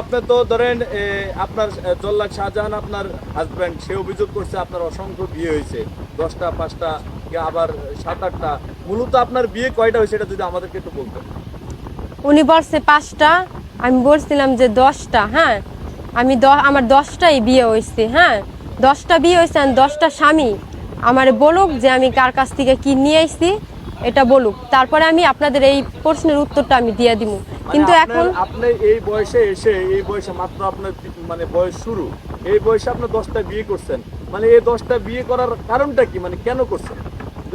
আপনি তো ধরেন আপনার জল্লাদ শাহজাহান আপনার হাজব্যান্ড সে অভিযোগ করছে আপনার অসংখ্য বিয়ে হয়েছে। দশটা, পাঁচটা আবার সাত, আটটা। মূলত আপনার বিয়ে কয়টা হয়েছে এটা যদি আমাদেরকে একটু বলতেন। উনি বলছে পাঁচটা, আমি বলছিলাম যে দশটা হ্যাঁ। আমি আমার দশটাই বিয়ে হয়েছে হ্যাঁ। দশটা বিয়ে হয়েছে আর দশটা স্বামী। আমার বলুক যে আমি কার কাছ থেকে কি নিয়ে আইছি, এটা বলুক। তারপরে আমি আপনাদের এই প্রশ্নের উত্তরটা আমি দিয়ে দিব কিন্তু মানে এখন আপনি এই বয়সে এসে এই বয়সে মাত্র আপনার মানে বয়স শুরু এই বয়সে আপনি দশটা বিয়ে করছেন। মানে এই দশটা বিয়ে করার কারণটা কি? মানে কেন করছেন?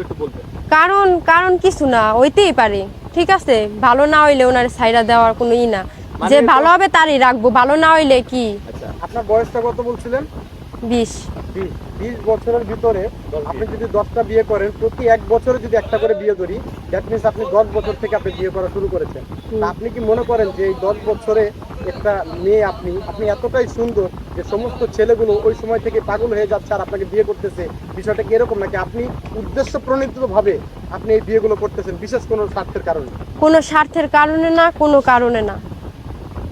একটু বলতেন। কারণ কারণ কিছু না হইতেই পারে। ঠিক আছে? ভালো না হইলে ওনার সাইরা দেওয়ার কোনো ই না। মানে যে ভালো হবে তারই রাখব ভালো না হইলে কি? আচ্ছা আপনার বয়সটা কত বলছিলেন? বিষ বিশ। বিশ বছরের ভিতরে আপনি যদি দশটা বিয়ে করেন প্রতি এক বছরে যদি একটা করে বিয়ে ধরি দ্যাট মিনস আপনি দশ বছর থেকে আপনি বিয়ে করা শুরু করেছেন। আপনি কি মনে করেন যে এই দশ বছরে একটা মেয়ে আপনি আপনি এতটাই সুন্দর যে সমস্ত ছেলেগুলো ওই সময় থেকে পাগল হয়ে যাচ্ছে আর আপনাকে বিয়ে করতেছে? বিষয়টা কি এরকম নাকি আপনি উদ্দেশ্য প্রণীত ভাবে আপনি এই বিয়েগুলো করতেছেন বিশেষ কোনো স্বার্থের কারণে? কোনো স্বার্থের কারণে না কোনো কারণে না।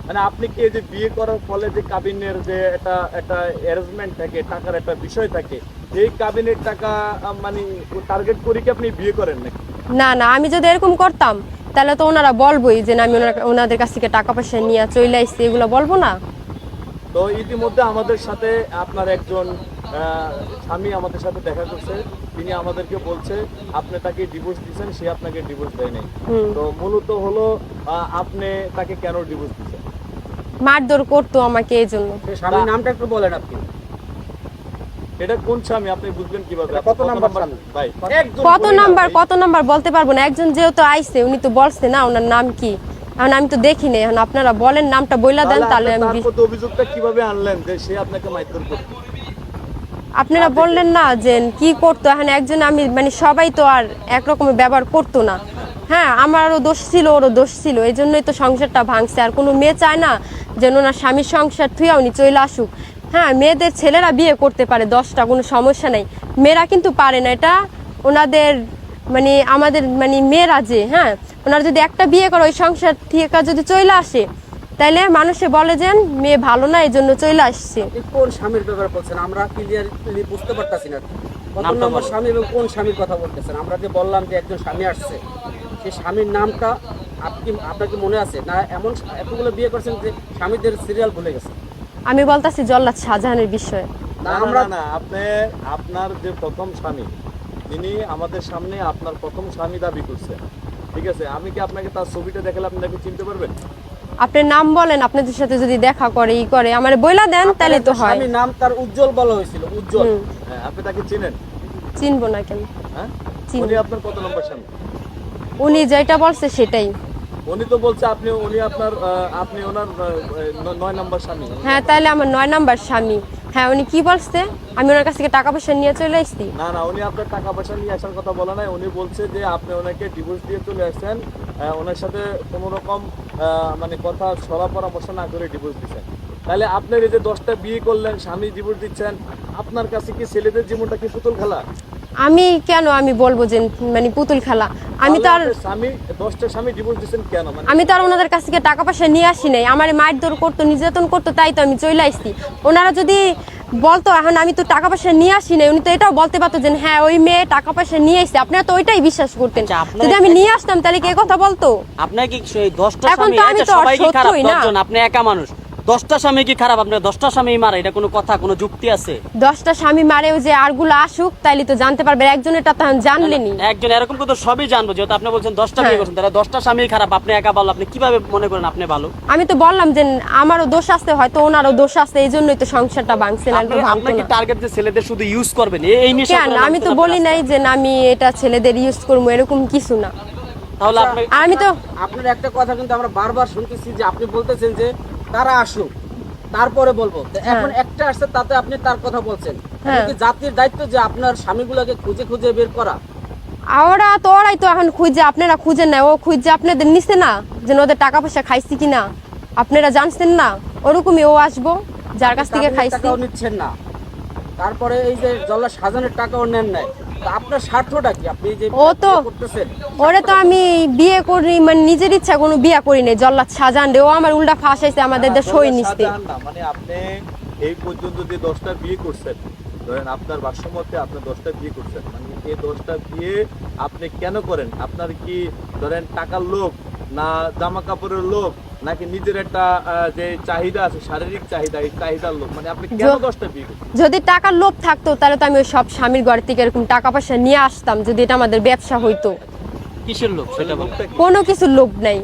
মানে আপনি কি যে বিয়ে করার ফলে যে কাবিনের যে একটা একটা অ্যারেঞ্জমেন্ট থাকে টাকার একটা বিষয় থাকে এই কাবিনের টাকা মানে টার্গেট করে কি আপনি বিয়ে করেন নাকি? না না আমি যদি এরকম করতাম তাহলে তো ওনারা বলবোই যে না আমি ওনার- ওনাদের কাছ থেকে টাকা পয়সা নিয়ে চলে আসছি এগুলো বলব না। তো ইতিমধ্যে আমাদের সাথে আপনার একজন স্বামী আমাদের সাথে দেখা করছে। তিনি আমাদেরকে বলছে আপনি তাকে ডিভোর্স দিয়েছেন সে আপনাকে ডিভোর্স দেয় নাই। তো মূলত হলো আপনি তাকে কেন ডিভোর্স দিচ্ছেন মারধর করতো আমাকে এই জন্য। স্বামীর নামটা একটু বলেন আপনি। এটা কোন স্বামী? আপনি বুঝবেন কীভাবে? কত নাম্বার ভাই? কত নাম্বার কত নাম্বার বলতে পারব না। একজন যেহেতু আইছে উনি তো বলছে না ওনার নাম কি? এখন আমি তো দেখি নাই এখন আপনারা বলেন নামটা বইলা দেন তাহলে তাহলে আমি তার বি- প্রতি অভিযোগটা কীভাবে আনলেন যে সে আপনাকে মারধর করতো আপনারা বললেন না যে কি করতো এখন একজন আমি মানে সবাই তো আর একরকমের ব্যবহার করতো না। হ্যাঁ আমারও দোষ ছিল ওরও দোষ ছিল এই জন্যই তো সংসারটা ভাঙছে। আর কোনো মেয়ে চায় না যেন ওনার স্বামীর সংসার থুয়া উনি চলে আসুক। হ্যাঁ মেয়েদের ছেলেরা বিয়ে করতে পারে দশটা কোনো সমস্যা নেই। মেয়েরা কিন্তু পারে না এটা ওনাদের মানে আমাদের মানে মেয়েরা যে হ্যাঁ ওনারা যদি একটা বিয়ে করে ওই সংসার থেকে যদি চলে আসে তাইলে মানুষে বলে যে মেয়ে ভালো না এই জন্য চলে আসছে কোন স্বামীর ব্যাপারে বলছেন? আমরা ক্লিয়ারলি বুঝতে পারতাছি না। কত নামটা নম্বর স্বামী এবং কোন স্বামীর কথা বলতেছেন? আমরা যে বললাম যে একজন স্বামী আসছে সেই স্বামীর নামটা আপনি আপনার কি মনে আছে? না এমন এতগুলো বিয়ে করছেন যে স্বামীদের সিরিয়াল ভুলে গেছে। আমি বলতাছি জল্লাদ শাহজাহানের বিষয়ে। না আমরা না আপনি আপনার যে প্রথম স্বামী তিনি আমাদের সামনে আপনার প্রথম স্বামী দাবি করছেন ঠিক আছে আমি কি আপনাকে তার ছবিটা দেখালে আপনি তাকে চিনতে পারবেন? আপনার নাম বলেন আপনাদের সাথে যদি দেখা করে ই করে আমার বইলা দেন তাহলে তো হয়। স্বামীর নাম তার উজ্জ্বল বলা হয়েছিল উজ্জ্বল। হ্যাঁ আপনি তাকে চিনেন? চিনবো না কেন। হ্যাঁ। উনি আপনার কত নম্বর স্বামী? উনি যেটা বলছে সেটাই। উনি তো বলছে আপনি উনি আপনার আপনি ওনার নয় নম্বর স্বামী। হ্যাঁ তাহলে আমার নয় নাম্বার স্বামী। হ্যাঁ উনি কি বলছে? আমি ওনার কাছ থেকে টাকা পয়সা নিয়ে চলে আসছি। না না উনি আপনার টাকা পয়সা নিয়ে আসার কথা বলা নাই। উনি বলছে যে আপনি ওনাকে ডিভোর্স দিয়ে চলে আসছেন ওনার সাথে কোনো রকম মানে কথা সরা পরামর্শ না করে ডিভোর্স দিচ্ছেন। তাহলে আপনার এই যে দশটা বিয়ে করলেন স্বামী ডিভোর্স দিচ্ছেন আপনার কাছে কি ছেলেদের জীবনটা কি পুতুল খেলা? আমি কেন আমি বলব যে মানে পুতুল খেলা? আমি তো আর আপনার স্বামী দশটা স্বামী ডিভোর্স দিচ্ছেন কেন? মানে আমি তো আর ওনাদের কাছ থেকে টাকা পয়সা নিয়ে আসি নাই। আমার মারধর করতো নির্যাতন করতো তাই তো আমি চলে আসছি। ওনারা যদি বলতো এখন আমি তো টাকা পয়সা নিয়ে আসি নাই উনি তো এটাও বলতে পারতো যে হ্যাঁ ওই মেয়ে টাকা পয়সা নিয়ে আসছে। আপনারা তো ওইটাই বিশ্বাস করতেন। আচ্ছা, যদি আমি নিয়ে আসতাম তাহলে কে কথা বলতো? আপনার কি এখন তো আমি আচ্ছা, তো সবাই খারাপ না। আপনি একা মানুষ। দশটা স্বামী কি খারাপ? আপনার দশটা স্বামী মারা এটা কোনো কথা কোনো যুক্তি আছে? দশটা স্বামী মারেও যে আরগুলো আসুক তাইলে তো জানতে পারবে। একজনেরটা তখন জানলেনি একজন এরকম কিন্তু সবই জানব যেহেতু আপনি বলছেন দশটা বিয়ে হ্যাঁ। করছেন তাহলে দশটা স্বামী খারাপ আপনি একা ভালো আপনি কীভাবে মনে করেন আপনি ভালো? আমি তো বললাম যে আমারও দোষ আছে হয়তো ওনারও দোষ আছে এই জন্যই তো সংসারটা ভাঙছে না আপনার কি টার্গেট যে ছেলেদের শুধু ইউজ করবেন? এই- কেন? আমি তো বলি নাই যে না, আমি এটা ছেলেদের ইউজ করব এরকম কিছু না। তাহলে আপনি আমি তো আপনার একটা কথা কিন্তু আমরা বারবার শুনতেছি যে আপনি বলতেছেন যে তারা আসুক। তারপরে বলব এখন একটা আসছে তাতে আপনি তার কথা বলছেন। হ্যাঁ। জাতির দায়িত্ব যে আপনার স্বামীগুলোকে খুঁজে খুঁজে বের করা? ওরা তো ওরাই তো এখন খুঁজে আপনারা খুঁজেন না ও খুঁজে আপনাদের নিছে না যে ওদের টাকা পয়সা খাইছি কিনা। আপনারা জানছেন না ওরকমই ও আসব যার কাছ থেকে খাইছি। নিচ্ছেন না। তারপরে এই যে জল্লা সাজানের টাকাও নেন নাই। আপনার স্বার্থটা কি? আপনি যে ও তো করতেছেন। ওরে তো আমি বিয়ে করি মানে নিজের ইচ্ছা কোনো বিয়ে করি নাই। জল্লাদ সাজান রে ও আমার উল্টা ফাঁসাইছে আমাদের দেশ সই নিস্তে মানে আপনি এই পর্যন্ত যে দশটা বিয়ে করছেন ধরেন আপনার ভাষ্যমতে আপনি দশটা বিয়ে করছেন মানে এই দশটা বিয়ে আপনি কেন করেন? আপনার কি ধরেন টাকার লোভ না জামা কাপড়ের লোভ নাকি নিজের একটা যে চাহিদা আছে শারীরিক চাহিদা এই চাহিদার লোভ? মানে আপনি কেন দশটা বিয়ে যদি টাকার লোভ থাকতো তাহলে তো আমি ওই সব স্বামীর ঘর থেকে এরকম টাকা পয়সা নিয়ে আসতাম যদি এটা আমাদের ব্যবসা হইতো। কিসের লোভ? সেটা? কোনো কিছু লোভ নাই।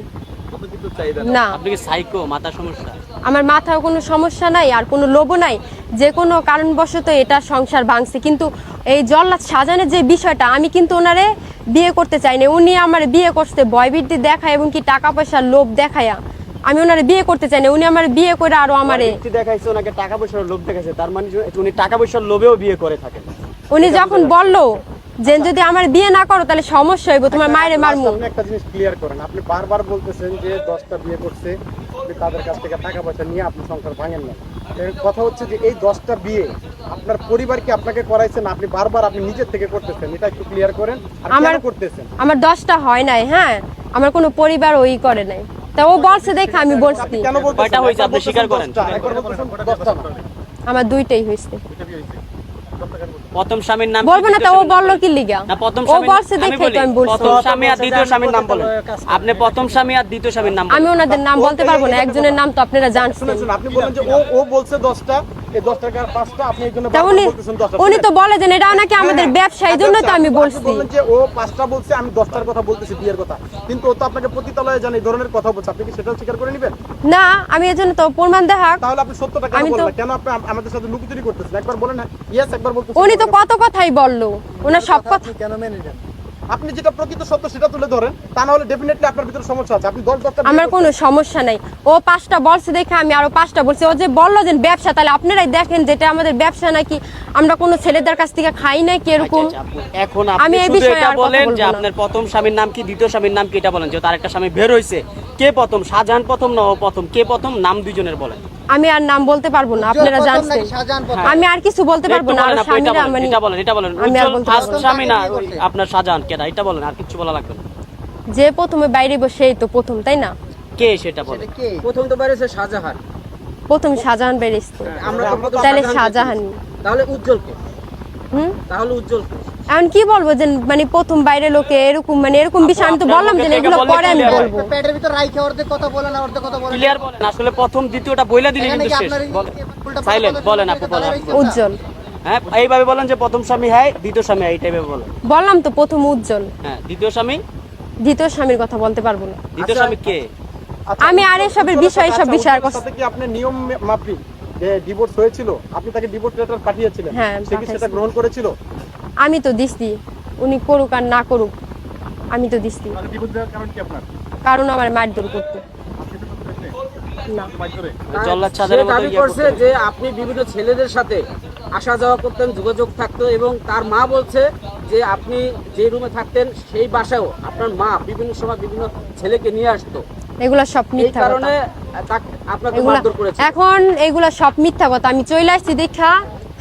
কোনো কিছু চাহিদা নেই। না। আপনি কি সাইকো মাথা সমস্যা? আমার মাথায় কোনো সমস্যা নাই আর কোনো লোভও নাই। যে কোনো কারণবশত এটা সংসার ভাঙছে। কিন্তু এই জল্লাদ সাজানের যে বিষয়টা আমি কিন্তু ওনারে বিয়ে করতে চাই না উনি আমার বিয়ে করতে ভয়বৃদ্ধি দেখায় এবং কি টাকা পয়সার লোভ দেখায়া। আমি ওনারে বিয়ে করতে চাই না উনি আমার বিয়ে করে আরও আমারে দেখাইছে ওনাকে টাকা পয়সার লোভ দেখাইছে। তার মানে উনি টাকা পয়সার লোভেও বিয়ে করে থাকেন উনি যখন বলল যে যদি আমার বিয়ে না করো তাহলে সমস্যা হইব তোমার মায়েরে মারমু। আপনি একটা জিনিস ক্লিয়ার করেন। আপনি বারবার বলতেছেন যে দশটা বিয়ে করছে। আপনি তাদের কাছ থেকে টাকা পয়সা নিয়ে আপনি সংসার ভাঙেন না। এর কথা হচ্ছে যে এই দশটা বিয়ে আপনার পরিবার কি আপনাকে করাইছেন? আপনি বারবার আপনি নিজের থেকে করতেছেন। এটা একটু ক্লিয়ার করেন। আমার- করতেছেন? আমার দশটা হয় নাই হ্যাঁ? আমার কোনো পরিবার ওই করে নাই। তা ও বলছে দেখে আমি বলছি। কেন বলতে হয়েছে আপনি স্বীকার করেন? আমার দুইটাই হয়েছে। প্রথম স্বামীর নাম বলব না ও বলল কি লিগা? না প্রথম স্বামী ও বলছে দেখে তো আমি বলছি। প্রথম স্বামী আর দ্বিতীয় স্বামীর নাম বলেন। আপনি প্রথম স্বামী আর দ্বিতীয় স্বামীর নাম আমি ওনাদের নাম বলতে পারব না একজনের নাম তো আপনারা জানছেন। আপনি বলেন যে ও ও বলছে 10টা উনি বলতেছেন দশটা উনি তো বলে যে এটা নাকি আমাদের হ্যাঁ, ব্যবসা এই আচ্ছা, জন্য তো আচ্ছা, আমি বলছি। যে ও পাঁচটা বলছে আমি দশটার কথা বলতেছি বিয়ের কথা। কিন্তু ও তো আপনাকে পতিতালয়ে জানে এই ধরনের কথা বলছে। আপনি কি সেটাও স্বীকার করে নেবেন? না আমি এই জন্য তো প্রমাণ দেখাক তাহলে আপনি সত্যটা কেন আমি তো- বলেন না? কেন আপনি আমাদের সাথে লুকোচুরি করতেছেন? একবার বলেন ইয়েস একবার বলতেছেন উনি তো কত কথাই বলল। ওনার সব কথা আপনি যেটা প্রকৃত সত্য সেটা তুলে ধরেন তা না হলে ডেফিনেটলি আপনার ভিতরে সমস্যা আছে। আপনি দশ দশটা আমার কোনো সমস্যা নাই। ও পাঁচটা বলছে দেখে আমি আরও পাঁচটা বলছি। ও যে বলল যে ব্যবসা তাহলে আপনারাই দেখেন যেটা আমাদের ব্যবসা নাকি। আমরা কোনো ছেলেদের কাছ থেকে খাই না কি এরকম? আচ্ছা, আচ্ছা, আপু, এখন আমি এই বিষয়ে বলেন যে আপনার প্রথম স্বামীর নাম কি দ্বিতীয় স্বামীর নাম কি এটা বলেন। যে তার একটা স্বামী বের হইছে কে প্রথম? শাহজাহান প্রথম না ও প্রথম? কে প্রথম? নাম দুইজনের বলেন। আমি আর নাম বলতে পারব না আপনারা জানছেন। আমি আর কিছু বলতে পারব না আর এটা স্বামীরা মানে এটা বলেন এটা বলেন। আমি আর বলতে পারব স্বামী না আপনার শাহজাহান কেটা এটা বলেন আর কিছু বলা লাগবে না। যে প্রথমে বাইরে বসে এই তো প্রথম তাই না? কে সেটা বলেন? প্রথম তো বাইরেছে শাহজাহান। প্রথম শাহজাহান বেরিয়েছে আমরা তো তাহলে শাহজাহান চিনি। তাহলে উজ্জ্বলকে হুম? তাহলে উজ্জ্বলকে এখন কি বলব যে মানে প্রথম বাইরে লোকে এরকম মানে এরকম বিষয় আমি তো বললাম যে এগুলো পরে আমি বলব। পেটের ভিতর রাইখে অর্ধেক কথা বলে না অর্ধেক কথা বলে ক্লিয়ার বলেন আসলে প্রথম দ্বিতীয়টা বইলা দিলে কিন্তু শেষ। সাইলেন্ট বলেন। আপু বলেন উজ্জ্বল। হ্যাঁ এইভাবে বলেন যে প্রথম স্বামী হ্যাঁ দ্বিতীয় স্বামী এই টাইপে বলেন। বললাম তো প্রথম উজ্জ্বল। হ্যাঁ দ্বিতীয় স্বামী? দ্বিতীয় স্বামীর কথা বলতে পারব না। দ্বিতীয় স্বামী কে? আচ্ছা, আমি আর এসবের বিষয় আচ্ছা, সব বিষয় আর উজ্জ্বলের কি আপনি নিয়ম মাফিক? যে ডিভোর্স হয়েছিল আপনি তাকে ডিভোর্স লেটার পাঠিয়েছিলেন হ্যাঁ, সে কি সেটা গ্রহণ করেছিল? আমি তো দিচ্ছি উনি করুক আর না করুক আমি তো দিচ্ছি কারণ কি আপনার? কারণ আমার মারধর করতো না। দাবি করছে যে আপনি বিভিন্ন ছেলেদের সাথে আসা যাওয়া করতেন যোগাযোগ থাকতো এবং তার মা বলছে যে আপনি যে রুমে থাকতেন সেই বাসায়ও আপনার মা বিভিন্ন সময় বিভিন্ন ছেলেকে নিয়ে আসতো। এগুলা সব মিথ্যা কারণে এখন এগুলা সব মিথ্যা কথা। আমি চলে আসছি দেখা।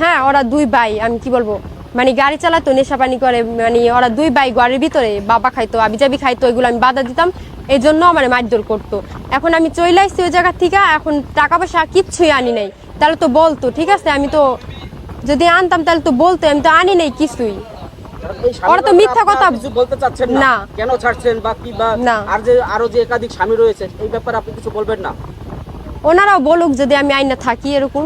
হ্যাঁ ওরা দুই ভাই আমি কি বলব? মানে গাড়ি চালাতো নেশা পানি করে মানে ওরা দুই ভাই গাড়ির ভিতরে বাবা খাইতো আবি আবিজাবি খাইতো এগুলো আমি বাধা দিতাম। এই জন্য আমার মারধর করতো। এখন আমি চলে আসছি ওই জায়গা থেকে এখন টাকা পয়সা কিচ্ছুই আনি নাই। তাহলে তো বলতো ঠিক আছে আমি তো যদি আনতাম তাহলে তো বলতো আমি তো আনি নাই কিছুই। ওরা তো মিথ্যা কথা- কিছু বলতে চাচ্ছেন না। কেন ছাড়ছেন বা কি বা না। আর যে আরও যে একাধিক স্বামী রয়েছে এই ব্যাপারে আপনি কিছু বলবেন না? ওনারাও বলুক যদি আমি আইনা থাকি এরকম।